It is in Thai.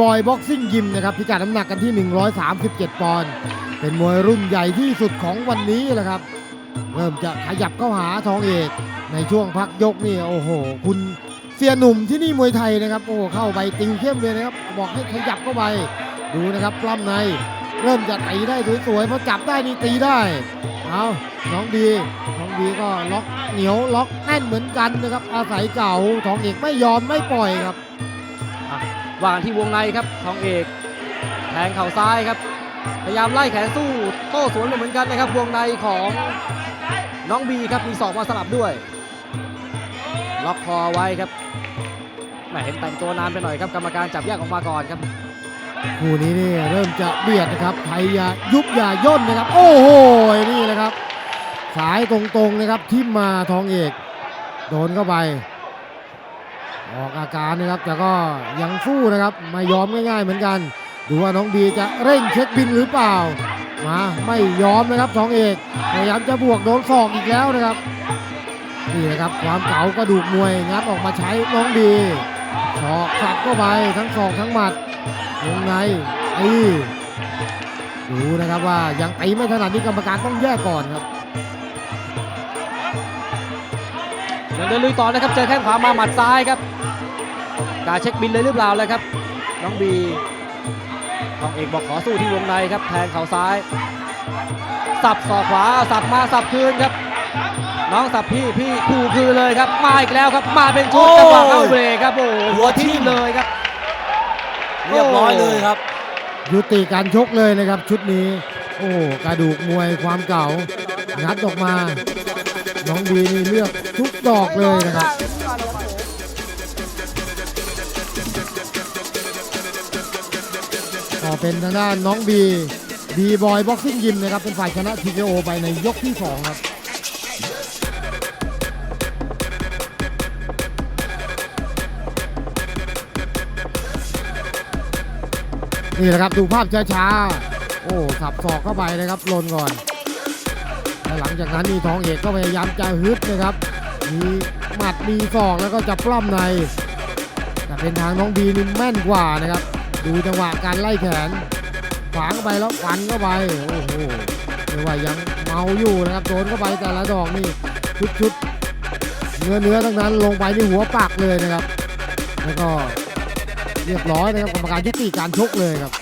บอยบ็อกซิ่งยิมนะครับพิกัดน้ำหนักกันที่ 137 ปอนด์เป็นมวยรุ่นใหญ่ที่สุดของวันนี้แหละครับ เริ่มจะขยับเข้าหาทองเอกในช่วงพักยกนี่โอ้โห คุณเสียหนุ่มที่นี่มวยไทยนะครับโอ้โหเข้าไปติวเข้มเลยนะครับ บอกให้ขยับเข้าไปดูนะครับปล้ำใน เริ่มจะตีได้สวยๆพอจับได้นี่ตีได้เอาน้องดีน้องดีก็ล็อกเหนียวล็อกแน่นเหมือนกันนะครับอาศัยเก่าทองเอกไม่ยอมไม่ปล่อยครับ วางที่วงในครับทองเอกแทงเข่าซ้ายครับ พยายามไล่แขนสู้โต้สวนเหมือนกันนะครับ วงในของน้องบีครับมีศอกมาสลับด้วย ล็อกคอไว้ครับแหมเห็นแต่งตัวนานไปหน่อยครับกรรมการจับแยกออกมาก่อนครับคู่นี้นี่เริ่มจะเบียดนะครับไทยอย่ายุบอย่าย่นนะครับ โอ้โหนี่แหละครับ สายตรงๆนะครับทิ่มมาทองเอก โดนเข้าไป ออกอาการนะครับแต่ก็ยังสู้นะครับไม่ยอมง่ายๆเหมือนกัน ดูว่าน้องบีจะเร่งเช็คบินหรือเปล่ามาไม่ยอมนะครับทองเอกพยายามจะบวกโดนศอกอีกแล้วนะครับนี่นะครับความเก๋ากระดูกมวยงัดออกมาใช้น้องบีศอกสับเข้าไปทั้งศอกทั้งหมัดวงในตีดูนะครับว่ายังตีไม่ถนัดนี่กรรมการต้องแยกก่อนครับ เดินลุยต่อนะครับเจอแข้งขวามาหมัดซ้ายครับกาเช็คบินเลยหรือเปล่าเลยครับ น้องบีทองเอกบอกขอสู้ที่วงในครับแทงเข่าซ้าย สับศอกขวาสับมาสับคืนครับ น้องสับพี่พี่คู่คืนเลยครับมาอีกแล้วครับมาเป็นชุดโอ้จังหวะเข้าเบรกครับโอ้โหหัวทิ่มเลยครับ เรียบร้อยเลยครับ ยุติการชกเลยนะครับชุดนี้ โอ้กระดูกมวยความเก่างัดออกมา น้องบีนี่เลือกทุกดอกเลยนะครับก็เป็นทางด้านน้องบีบีบอยบ็อกซิ่งยิมนะครับ เป็นฝ่ายชนะ TKO ไปในยกที่ 2 ครับนี่แหละครับ ดูภาพช้าๆ โอ้ สับศอกเข้าไปนะครับลนก่อน แล้วหลังจากนั้นนี่ทองเอกก็พยายามจะฮึดนะครับ มีหมัดมีศอกแล้วก็จะปล้ำใน แต่เป็นทางน้องบีนี่แม่นกว่านะครับ ดูจังหวะการไล่แขน ขวางเข้าไปแล้วฟันเข้าไป โอ้โหเรียกว่ายังเมาอยู่นะครับโดนเข้าไปแต่ละดอกนี่ชุดๆเนื้อเนื้อทั้งนั้นลงไปที่หัวปากเลยนะครับ แล้วก็เรียบร้อยนะครับกรรมการยุติการชกเลยครับ